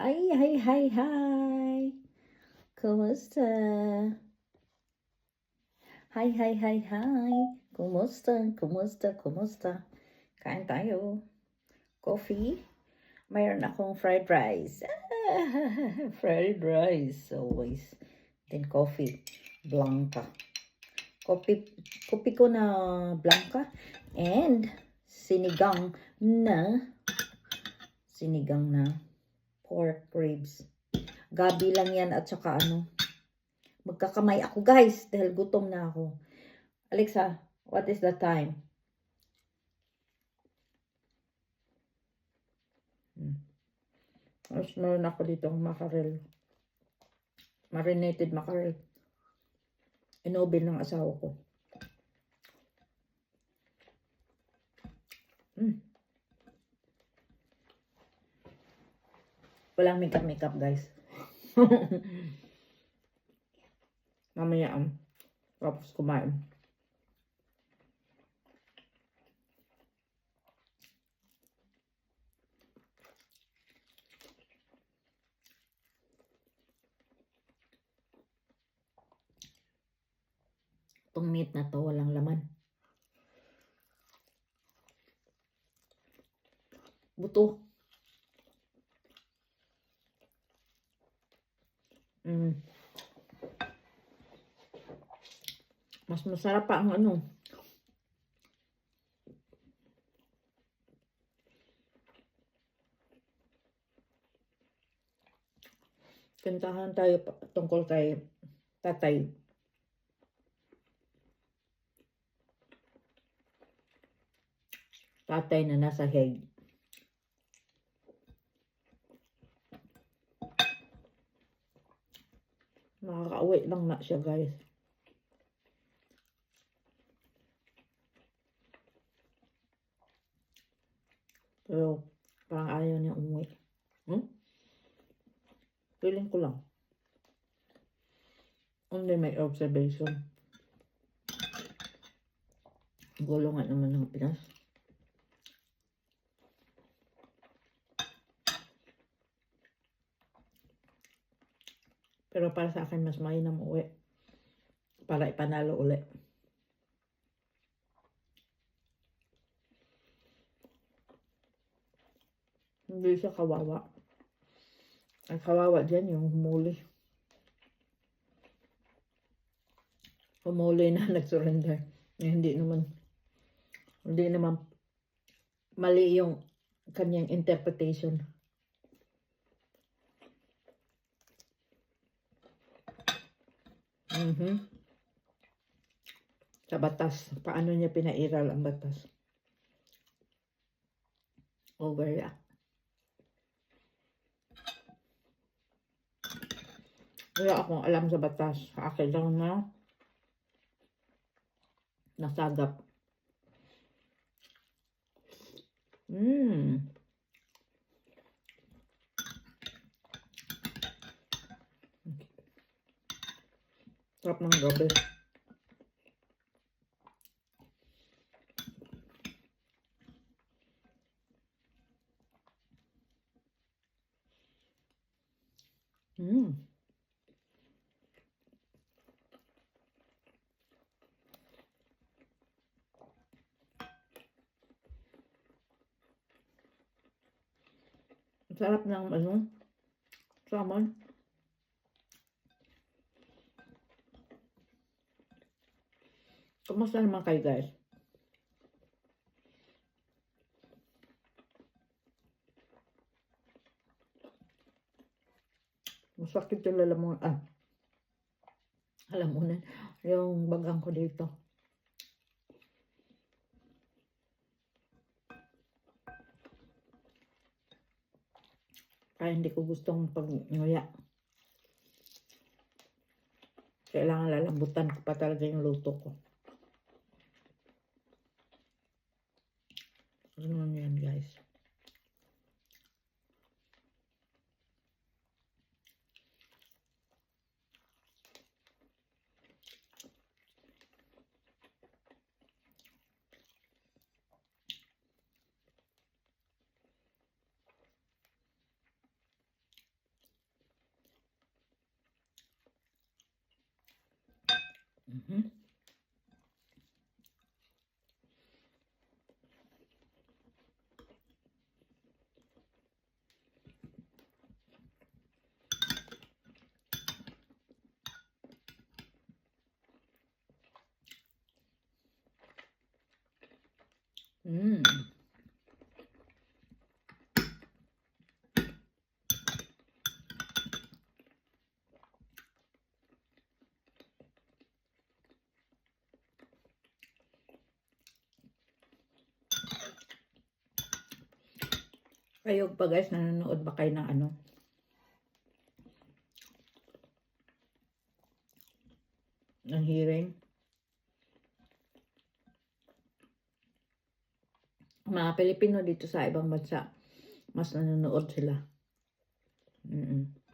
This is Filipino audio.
Hi, hi, hi, hi. Kumusta? Hi, hi, hi, hi. Kumusta? Kumusta? Kumusta? Kain tayo. Coffee. Mayroon akong fried rice. Fried rice always. Then coffee. Blanca. Kopi, kopi ko na blanca. And sinigang na sinigang na pork ribs. Gabi lang yan at saka ano. Magkakamay ako guys dahil gutom na ako. Alexa, what is the time? Hmm. Mas meron ako dito mackerel. Marinated mackerel. Inobil ng asawa ko. Hmm. Walang makeup makeup guys. Mamaya ang tapos kumain. Itong meat na to walang laman. Buto. Mm. Mas masarap pa ang ano. Kantahan tayo tungkol kay tatay. Tatay na nasa Hague. Makaka-uwi lang na siya guys. Pero parang ayaw niya umuwi. Hmm? Feeling ko lang. Hindi may observation. Gulo nga naman ng Pinas. Pero para sa akin, mas mainam uwi. Para ipanalo uli. Hindi siya kawawa. Ang kawawa dyan yung humuli. Humuli na nag-surrender. Eh, hindi naman, hindi naman mali yung kanyang interpretation. Mhm. Sa batas. Paano niya pinairal ang batas? Overreact. Wala akong alam sa batas. Sa akin lang na nasagap. Mmm. Sarap ng gabi. Mmm. Sarap ng ano, salmon. Kumusta naman kayo guys? Masakit yung lalamunan. Ah, lalamunan. Yung bagang ko dito. Kaya hindi ko gustong pag-nguya. Kailangan lalambutan ko pa talaga yung luto ko. Mm-hmm. Kayo pa guys, nanonood ba kayo ng ano? Ng hearing? Mga Pilipino dito sa ibang bansa, mas nanonood sila. Mm